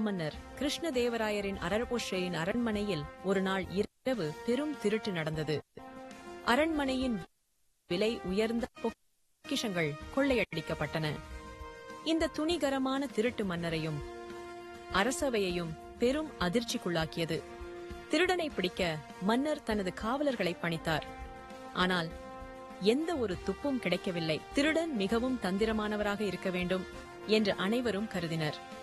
அமன்னர். கிருஷ்ணதேவராயரின் அரபோஷையின் அரண்மனையில் ஒரு நாள் இரவு பெரும் திருட்டு நடந்தது. அரண்மனையின் விலை உயர்ந்த பொக்கிஷங்கள் கொள்ளையடிக்கப்பட்டன. இந்த துணிகரமான திருட்டு மன்னரையும் அரசவையையும் பெரும் அதிர்ச்சிக்குள்ளாக்கியது. திருடனை பிடிக்க மன்னர் தனது காவலர்களை பணித்தார். ஆனால் எந்த ஒரு துப்பும் கிடைக்கவில்லை. திருடன் மிகவும் தந்திரமானவராக இருக்க வேண்டும் என்று அனைவரும் கருதினர்.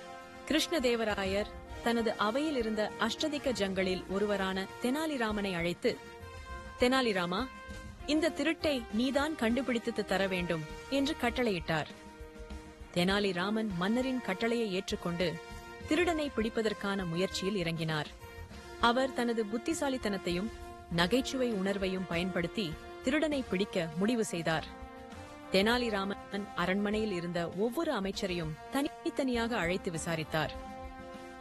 கிருஷ்ணதேவராயர் தனது அவையில் இருந்த அஷ்டதிக்க ஜங்களில் ஒருவரான தெனாலிராமனை அழைத்து தெனாலிராமா இந்த திருட்டை நீதான் கண்டுபிடித்து தர வேண்டும் என்று கட்டளையிட்டார். தெனாலிராமன் மன்னரின் கட்டளையை ஏற்றுக்கொண்டு திருடனை பிடிப்பதற்கான முயற்சியில் இறங்கினார். அவர் தனது புத்திசாலித்தனத்தையும் நகைச்சுவை உணர்வையும் பயன்படுத்தி திருடனை பிடிக்க முடிவு செய்தார். தெனாலிராமன் அரண்மனையில் இருந்த ஒவ்வொரு அமைச்சரையும் தனித்தனியாக அழைத்து விசாரித்தார்.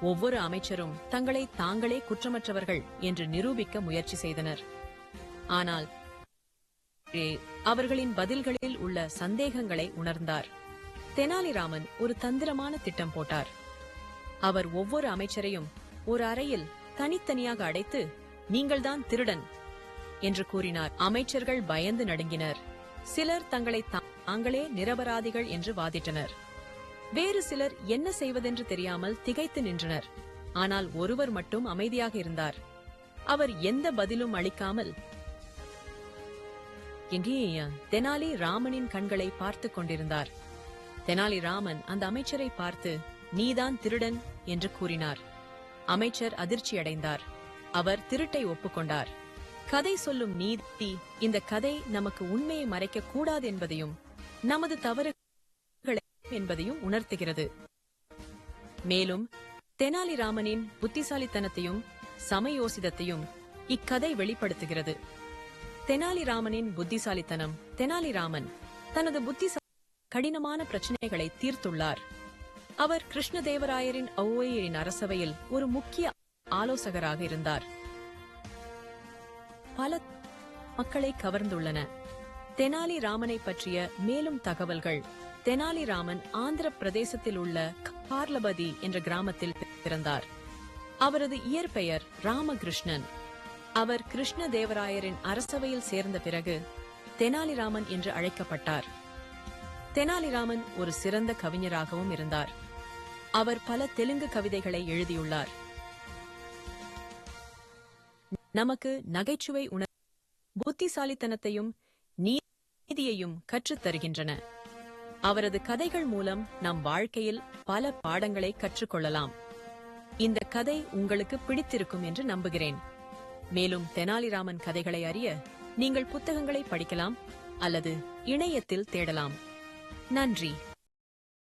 ஒவ்வொரு அமைச்சரும் தங்களை தாங்களே குற்றமற்றவர்கள் என்று நிரூபிக்க முயற்சி செய்தனர். ஆனால் அவர்களின் பதில்களில் உள்ள சந்தேகங்களை உணர்ந்தார். தெனாலிராமன் ஒரு தந்திரமான திட்டம் போட்டார். அவர் ஒவ்வொரு அமைச்சரையும் ஒரு அறையில் தனித்தனியாக அடைத்து நீங்கள்தான் திருடன் என்று கூறினார். அமைச்சர்கள் பயந்து நடுங்கினர். சிலர் தங்களை தாங்களே நிரபராதிகள் என்று வாதிட்டனர். வேறு சிலர் என்ன செய்வதென்று தெரியாமல் திகைத்து நின்றனர். ஆனால் ஒருவர் மட்டும் அமைதியாக இருந்தார். அவர் எந்த பதிலும் அளிக்காமல் எங்கே தெனாலி ராமனின் கண்களை பார்த்துக் கொண்டிருந்தார். தெனாலி ராமன் அந்த அமைச்சரை பார்த்து நீதான் திருடன் என்று கூறினார். அமைச்சர் அதிர்ச்சியடைந்தார். அவர் திருட்டை ஒப்புக்கொண்டார். கதை சொல்லும் நீதி இந்த கதை நமக்கு உண்மையை மறைக்க கூடாது என்பதையும் நமது தவறுகளை என்பதையும் உணர்த்துகிறது. மேலும் தெனாலிராமனின் புத்திசாலித்தனத்தையும் சமயோசிதத்தையும் இக்கதை வெளிப்படுத்துகிறது. தெனாலிராமனின் புத்திசாலித்தனம் தெனாலிராமன் தனது புத்திசா கடினமான பிரச்சனைகளை தீர்த்துள்ளார். அவர் கிருஷ்ணதேவராயரின் ஔவையரின் அரசவையில் ஒரு முக்கிய ஆலோசகராக இருந்தார். பல மக்களை கவர்ந்துள்ளன. தெனாலி ராமனை பற்றிய மேலும் தகவல்கள். தெனாலி ராமன் ஆந்திர பிரதேசத்தில் உள்ள பார்லபதி என்ற கிராமத்தில் பிறந்தார். அவரது இயற்பெயர் ராமகிருஷ்ணன். அவர் கிருஷ்ணதேவராயரின் அரசவையில் சேர்ந்த பிறகு தெனாலிராமன் என்று அழைக்கப்பட்டார். தெனாலிராமன் ஒரு சிறந்த கவிஞராகவும் இருந்தார். அவர் பல தெலுங்கு கவிதைகளை எழுதியுள்ளார். நமக்கு நகைச்சுவை உணர் புத்திசாலித்தனத்தையும் நீதியையும் கற்றுத் தருகின்றன அவரது கதைகள் மூலம் நம் வாழ்க்கையில் பல பாடங்களை கற்றுக்கொள்ளலாம். இந்த கதை உங்களுக்கு பிடித்திருக்கும் என்று நம்புகிறேன். மேலும் தெனாலிராமன் கதைகளை அறிய நீங்கள் புத்தகங்களை படிக்கலாம் அல்லது இணையத்தில் தேடலாம். நன்றி.